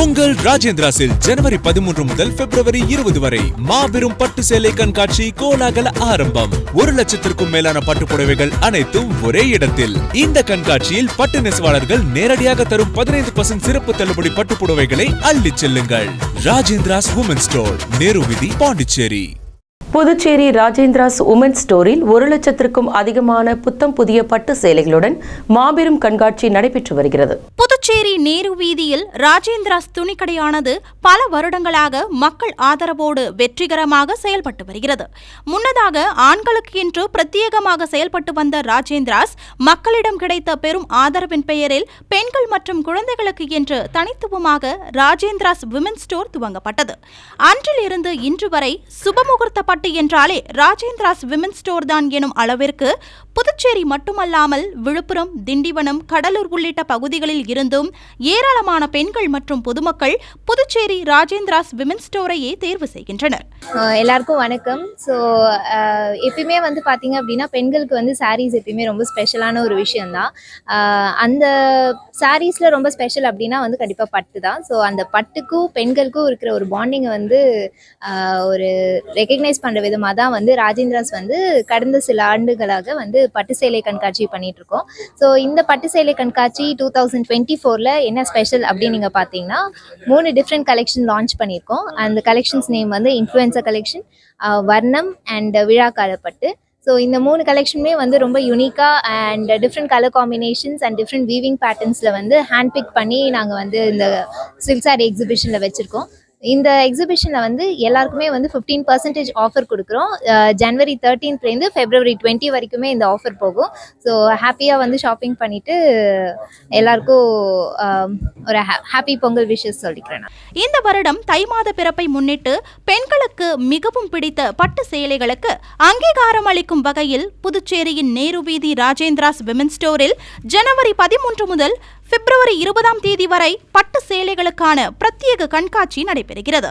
உங்கள் ராஜேந்திராசில் ஜனவரி பதிமூன்று முதல் பிப்ரவரி இருபது வரை மாபெரும் பட்டு சேலை கண்காட்சி கோலாகல ஆரம்பம். ஒரு லட்சத்திற்கும் மேலான பட்டு புடவைகள் அனைத்தும் ஒரே இடத்தில். இந்த கண்காட்சியில் பட்டு நெசவாளர்கள் நேரடியாக தரும் பதினைந்து பர்சன்ட் சிறப்பு தள்ளுபடி பட்டு புடவைகளை அள்ளி செல்லுங்கள். ராஜேந்திராஸ் உமன் ஸ்டோர் நேரு விதி பாண்டிச்சேரி புதுச்சேரி ராஜேந்திராஸ் உமன் ஸ்டோரில் ஒரு லட்சத்திற்கும் அதிகமான புத்தம் புதிய பட்டு சேலைகளுடன் மாபெரும் கண்காட்சி நடைபெற்று வருகிறது. புதுச்சேரி நேரு வீதியில் ராஜேந்திராஸ் துணிக்கடையானது பல வருடங்களாக மக்கள் ஆதரவோடு வெற்றிகரமாக செயல்பட்டு வருகிறது. முன்னதாக ஆண்களுக்கு என்று பிரத்யேகமாக செயல்பட்டு வந்த ராஜேந்திராஸ் மக்களிடம் கிடைத்த பெரும் ஆதரவின் பெயரில் பெண்கள் மற்றும் குழந்தைகளுக்கு என்று தனித்துவமாக ராஜேந்திராஸ் விமன் ஸ்டோர் துவங்கப்பட்டது. அன்றிலிருந்து இன்று வரை சுபமுகூர்த்த பட்டு என்றாலே ராஜேந்திராஸ் விமன் ஸ்டோர் தான் எனும் அளவிற்கு புதுச்சேரி மட்டுமல்லாமல் விழுப்புரம் திண்டிவனம் கடலூர் உள்ளிட்ட பகுதிகளில் இருந்தும் ஏராளமான பெண்கள் மற்றும் பொதுமக்கள் புதுச்சேரி ராஜேந்திராஸ் விமன் ஸ்டோரையே தேர்வு செய்கின்றனர். எல்லாருக்கும் வணக்கம். ஸோ எப்பயுமே வந்து பார்த்தீங்க அப்படின்னா பெண்களுக்கு வந்து சாரீஸ் எப்பயுமே ரொம்ப ஸ்பெஷலான ஒரு விஷயம்தான். அந்த சாரீஸில் ரொம்ப ஸ்பெஷல் அப்படின்னா வந்து கண்டிப்பாக பட்டு தான் ஸோ அந்த பட்டுக்கும் பெண்களுக்கும் இருக்கிற ஒரு பாண்டிங்கை வந்து ஒரு ரெக்கக்னைஸ் பண்ணுற விதமாக தான் வந்து ராஜேந்திராஸ் வந்து கடந்த சில ஆண்டுகளாக வந்து பட்டு சேலை கண்காட்சி பண்ணிட்டு இருக்கோம் ஸோ இந்த பட்டு சேலை கண்காட்சி டூ தௌசண்ட் டுவெண்ட்டி ஃபோரில் என்ன ஸ்பெஷல் அப்படின்னு நீங்கள் பார்த்தீங்கன்னா மூணு டிஃப்ரெண்ட் கலெக்ஷன் லான்ச் பண்ணியிருக்கோம். அந்த கலெக்ஷன்ஸ் நேம் வந்து influencer collection Varnam and Vizha Kalappattu so இந்த மூணு கலெக்ஷனுமே வந்து ரொம்ப யூனிக்காக and different colour combinations and different weaving பேட்டர்ன்ஸில் வந்து ஹேண்ட் பிக் பண்ணி நாங்கள் வந்து இந்த சில்க் சாரி எக்ஸிபிஷனில் வச்சுருக்கோம். இந்த எக்ஸிபிஷனில் வந்து எல்லாருக்குமே வந்து ஃபிஃப்டீன் பர்சன்டேஜ் ஆஃபர் கொடுக்குறோம். ஜனவரி தேர்ட்டீன்த்லேருந்து ஃபெப்ரவரி டுவெண்ட்டி வரைக்குமே இந்த ஆஃபர் போகும். ஸோ ஹாப்பியாக வந்து ஷாப்பிங் பண்ணிவிட்டு எல்லாருக்கும் ஒரு ஹாப்பி பொங்கல் விஷஸ் சொல்லிக்கிறேன் இந்த வருடம் தை மாத பிறப்பை முன்னிட்டு பெண்களுக்கு மிகவும் பிடித்த பட்டு சேலைகளுக்கு அங்கீகாரம் அளிக்கும் வகையில் புதுச்சேரியின் நேரு வீதி ராஜேந்திராஸ் விமன் ஸ்டோரில் ஜனவரி பதிமூன்று முதல் பிப்ரவரி இருபதாம் தேதி வரை பட்டு சேலைகளுக்கான பிரத்யேக கண்காட்சி நடைபெறுகிறது.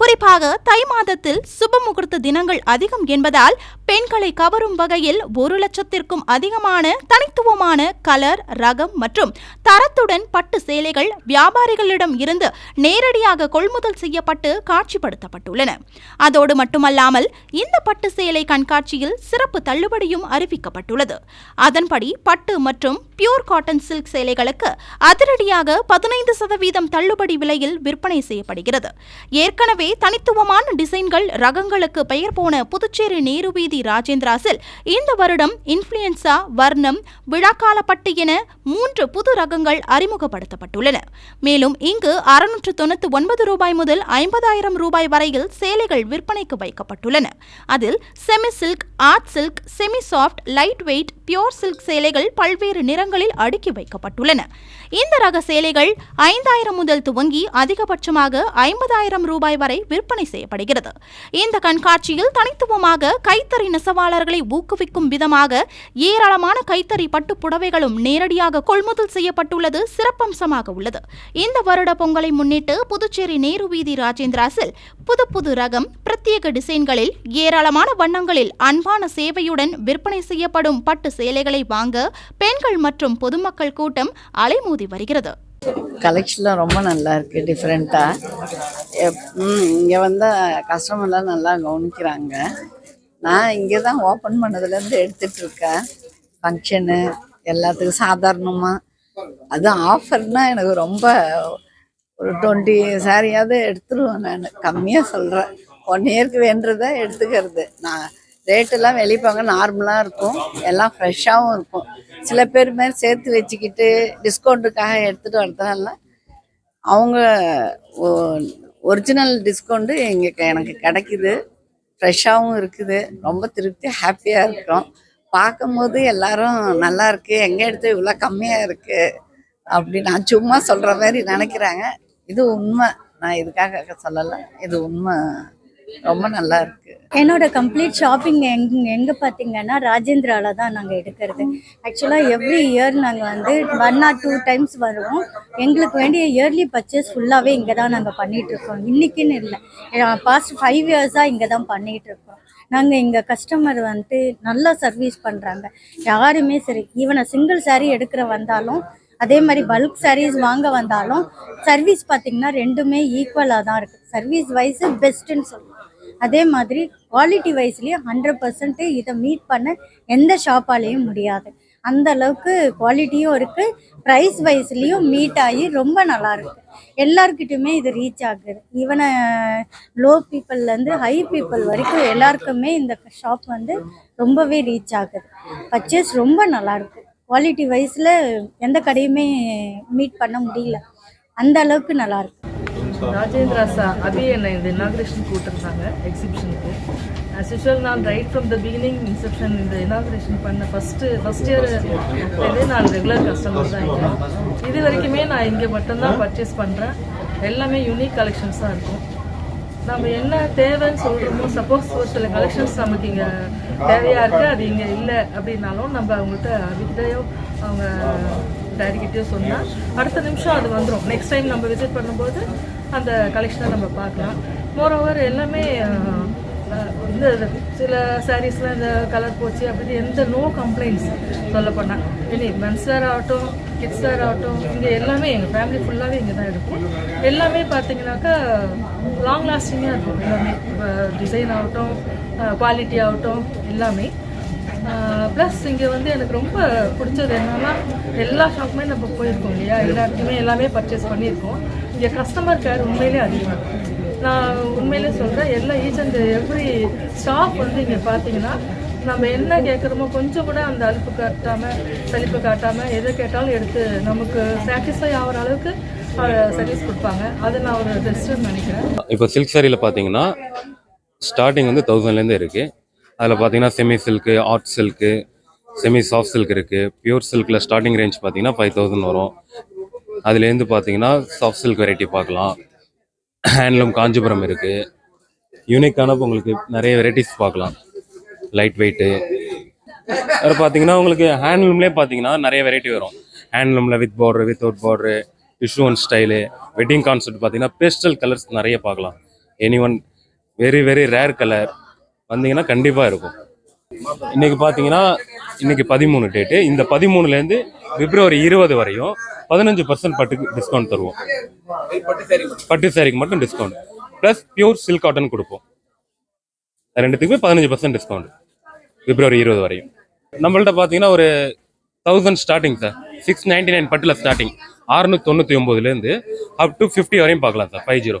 குறிப்பாக தை மாதத்தில் சுப முகூர்த்த தினங்கள் அதிகம் என்பதால் பெண்களை கவரும் வகையில் ஒரு லட்சத்திற்கும் அதிகமான தனித்துவமான கலர் ரகம் மற்றும் தரத்துடன் பட்டு சேலைகள் வியாபாரிகளிடம் இருந்து நேரடியாக கொள்முதல் செய்யப்பட்டு காட்சிப்படுத்தப்பட்டுள்ளன. அதோடு மட்டுமல்லாமல் இந்த பட்டு சேலை கண்காட்சியில் சிறப்பு தள்ளுபடியும் அறிவிக்கப்பட்டுள்ளது. அதன்படி பட்டு மற்றும் பியூர் காட்டன் சில்க் சேலைகளுக்கு அதிரடியாக பதினைந்து சதவீதம் தள்ளுபடி விலையில் விற்பனை செய்யப்படுகிறது. ஏற்கனவே தனித்துவமான டிசைன்கள் ரகங்களுக்கு பெயர் போன புதுச்சேரி நேரு வீதி ராஜேந்திராஸில் இந்த வருடம் இன்ஃப்ளூயன்சா வர்ணம் விழாக்கால பட்டு என மூன்று புது ரகங்கள் அறிமுகப்படுத்தப்பட்டுள்ளன. மேலும் இங்கு அறுநூற்று தொண்ணூற்று ஒன்பது ரூபாய் முதல் ஐம்பதாயிரம் ரூபாய் வரையில் சேலைகள் விற்பனைக்கு வைக்கப்பட்டுள்ளன. அதில் semi silk art silk semi soft light weight pure silk சேலைகள் பல்வேறு நிறங்களில் அடுக்கி வைக்கப்பட்டுள்ளன. இந்த ரக சேலைகள் ஐந்தாயிரம் முதல் துவங்கி அதிகபட்சமாக ஐம்பதாயிரம் ரூபாய் வரை விற்பனை செய்யப்படுகிறது. இந்த கண்காட்சியில் தனித்துவமாக கைத்தறி நெசவாளர்களை ஊக்குவிக்கும் விதமாக ஏராளமான கைத்தறி பட்டு புடவைகளும் நேரடியாக கொள்முதல் செய்யப்பட்டுள்ளது சிறப்பம்சமாக உள்ளது. இந்த வருட பொங்கலை முன்னிட்டு புதுச்சேரி நேரு வீதி ராஜேந்திராஸில் புது புது ரகம் பிரத்யேக டிசைன்களில் ஏராளமான வண்ணங்களில் அன்பான சேவையுடன் விற்பனை செய்யப்படும் பட்டு சேலைகளை வாங்க பெண்கள் மற்றும் பொதுமக்கள் கூட்டம் அலை அலைமோதி வருகிறது. கலெக்ஷன்லாம் ரொம்ப நல்லா இருக்கு டிஃப்ரெண்ட்டாக இங்கே வந்தால் கஸ்டமர்லாம் நல்லா கவனிக்கிறாங்க. நான் இங்கே தான் ஓப்பன் பண்ணதுலேருந்து எடுத்துட்டு இருக்கேன். ஃபங்க்ஷனு எல்லாத்துக்கும் சாதாரணமாக அது ஆஃபர்னால் எனக்கு ரொம்ப ஒரு டுவெண்ட்டி சாரியாவது எடுத்துருவேன் நான். கம்மியாக சொல்கிறேன் ஒன் இயர்க்கு வேண்டதை எடுத்துக்கிறது. நான் ரேட்டெல்லாம் வெளிப்பாங்க நார்மலாக இருக்கும். எல்லாம் ஃப்ரெஷ்ஷாகவும் இருக்கும். சில பேர் மாதிரி சேர்த்து வச்சுக்கிட்டு டிஸ்கவுண்ட்டுக்காக எடுத்துகிட்டு வரதுனால அவங்க ஒரிஜினல் டிஸ்கவுண்ட்டு இங்கே எனக்கு கிடைக்குது. ஃப்ரெஷ்ஷாகவும் இருக்குது. ரொம்ப திருப்தி ஹாப்பியாக இருக்கிறோம் பார்க்கும்போது எல்லாரும் நல்லா இருக்கு. எங்கே எடுத்து இவ்வளோ கம்மியாக இருக்கு? அப்படி நான் சும்மா சொல்கிற மாதிரி நினைக்கிறாங்க. இது உண்மை. நான் இதுக்காக சொல்லலை. இது உண்மை. ரொம்ப நல்லா இருக்கு. என்னோட கம்ப்ளீட் ஷாப்பிங் எங் எங்கே பார்த்தீங்கன்னா ராஜேந்திரால தான் நாங்கள் எடுக்கிறது. ஆக்சுவலாக எவ்ரி இயர் நாங்கள் வந்து ஒன் ஆர் டூ டைம்ஸ் வருவோம். எங்களுக்கு வேண்டிய இயர்லி பர்ச்சேஸ் ஃபுல்லாகவே இங்கே தான் நாங்கள் பண்ணிகிட்ருக்கோம் இன்றைக்கின்னு இல்லை பாஸ்ட் ஃபைவ் இயர்ஸாக இங்கே தான் பண்ணிகிட்ருக்கோம் நாங்கள் இங்கே கஸ்டமர் வந்து நல்லா சர்வீஸ் பண்ணுறாங்க யாருமே சரி ஈவன் சிங்கிள் saree எடுக்கிற வந்தாலும் அதே மாதிரி பல்க் சாரீஸ் வாங்க வந்தாலும் சர்வீஸ் பார்த்தீங்கன்னா ரெண்டுமே ஈக்குவலாக தான் இருக்குது சர்வீஸ் வைஸ் பெஸ்ட்டுன்னு சொல்லுவோம் அதே மாதிரி குவாலிட்டி வைஸ்லேயும் ஹண்ட்ரட் பர்சன்ட்டு இதை மீட் பண்ண எந்த ஷாப்பாலேயும் முடியாது. அந்த அளவுக்கு குவாலிட்டியும் இருக்குது ப்ரைஸ் வைஸ்லேயும் மீட் ஆகி ரொம்ப நல்லா இருக்கு. எல்லாருக்கிட்டையுமே இது ரீச் ஆகுது. ஈவனை லோ பீப்புள்லேருந்து ஹை பீப்புள் வரைக்கும் எல்லாருக்குமே இந்த ஷாப் வந்து ரொம்பவே ரீச் ஆகுது. பர்ச்சேஸ் ரொம்ப நல்லாயிருக்கு குவாலிட்டி வைஸில் எந்த கடையுமே மீட் பண்ண முடியல. அந்த அளவுக்கு நல்லாயிருக்கு ராஜேந்திரா சா அபி என்னை இந்த இனாகிரேஷன் கூட்டிருந்தாங்க எக்ஸிபிஷனுக்கு ஆஸ் யூஷுவல் நான் right from the beginning inception இந்த இனாகிரேஷன் பண்ண ஃபஸ்ட்டு ஃபஸ்ட் இயர் நான் ரெகுலர் கஸ்டமர் தான் இங்கே. இது வரைக்குமே நான் இங்கே மட்டும்தான் பர்ச்சேஸ் பண்ணுறேன் எல்லாமே யூனிக் கலெக்ஷன்ஸாக இருக்கும். நம்ம என்ன தேவைன்னு சொல்கிறோமோ சப்போஸ் ஒரு சில கலெக்ஷன்ஸ் நமக்கு இங்கே தேவையாக இருக்குது அது இங்கே இல்லை அப்படின்னாலும் நம்ம அவங்கள்ட்ட அபிகிட்டயோ அவங்க டேடிக்கிட்டேயோ சொன்னால் அடுத்த நிமிஷம் அது வந்துடும் நெக்ஸ்ட் டைம் நம்ம விசிட் பண்ணும்போது அந்த கலெக்ஷனை நம்ம பார்க்கலாம். மோரோவர் எல்லாமே இந்த சில சாரீஸ்லாம் இந்த கலர் போச்சு அப்படின்னு எந்த நோ கம்ப்ளைண்ட்ஸ் சொல்ல போனால் இனி மென்ஸ் வேர் ஆகட்டும் கிட்ஸ் வேர் ஆகட்டும் இங்கே எல்லாமே எங்கள் ஃபேமிலி ஃபுல்லாகவே இங்கே தான் இருக்கும். எல்லாமே பார்த்தீங்கன்னாக்கா லாங் லாஸ்டிங்காக இருக்கும். எல்லாமே. இப்போ டிசைன் ஆகட்டும் குவாலிட்டி ஆகட்டும் எல்லாமே. ப்ளஸ் இங்கே வந்து எனக்கு ரொம்ப பிடிச்சது என்னென்னா எல்லா ஷாப்புமே நம்ம போயிருக்கோம் இல்லையா? எல்லா இடத்துலையுமே எல்லாமே பர்ச்சேஸ் பண்ணியிருக்கோம். இங்கே கஸ்டமர் கேர் உண்மையிலே அதிகம். நான் உண்மையிலே சொல்கிறேன் எல்லா ஈச் அண்ட் எவ்ரி ஸ்டாஃப் வந்து இங்கே பார்த்தீங்கன்னா நம்ம என்ன கேட்குறோமோ கொஞ்சம் கூட அந்த அலுப்பு காட்டாமல் சலிப்பு காட்டாமல் எதை கேட்டாலும் எடுத்து நமக்கு சாட்டிஸ்ஃபை ஆகிற அளவுக்கு சர்வீஸ் கொடுப்பாங்க. அது நான் ஒரு பெஸ்ட்டுன்னு நினைக்கிறேன். இப்போ சில்க் சாரியில் பார்த்தீங்கன்னா ஸ்டார்டிங் வந்து தௌசண்ட்லேருந்து இருக்குது அதில் பார்த்தீங்கன்னா semi silk art silk semi soft silk இருக்குது பியூர் சில்கில் ஸ்டார்டிங் ரேஞ்ச் பார்த்தீங்கன்னா ஃபைவ் தௌசண்ட் வரும். அதுலேருந்து பார்த்தீங்கன்னா சாஃப்ட் சில்க் வெரைட்டி பார்க்கலாம். ஹேண்ட்லூம் காஞ்சிபுரம் இருக்குது யூனிக்கான உங்களுக்கு நிறைய வெரைட்டிஸ் பார்க்கலாம். லைட் வெயிட்டு அப்புறம் பார்த்தீங்கன்னா உங்களுக்கு ஹேண்ட்லூம்லேயே பார்த்தீங்கன்னா நிறைய வெரைட்டி வரும். ஹேண்ட்லூமில் with border without border tissue one style wedding concept பார்த்தீங்கன்னா பேஸ்டல் கலர்ஸ் நிறைய பார்க்கலாம். Any one very very rare colour வந்தீங்கன்னா கண்டிப்பாக இருக்கும். இன்றைக்கி பார்த்தீங்கன்னா இன்றைக்கி பதிமூணு டேட்டு இந்த பதிமூணுலேருந்து பிப்ரவரி இருபது வரையும் பதினஞ்சு பர்சன்ட் பட்டுக்கு டிஸ்கவுண்ட் தருவோம். பட்டு சேரீக்கு மட்டும் discount plus pure silk cotton கொடுப்போம். ரெண்டுத்துக்குமே பதினஞ்சு பர்சன்ட் டிஸ்கவுண்ட் பிப்ரவரி இருபது வரையும். நம்மள்ட்ட பார்த்தீங்கன்னா ஒரு thousand starting sir six ninety nine பட்டில் ஸ்டார்டிங் ஆறுநூற்றி தொண்ணூற்றி ஒம்போதுலேருந்து அப் டு ஃபிஃப்டி வரையும் பார்க்கலாம் சார் ஃபைவ் ஜீரோ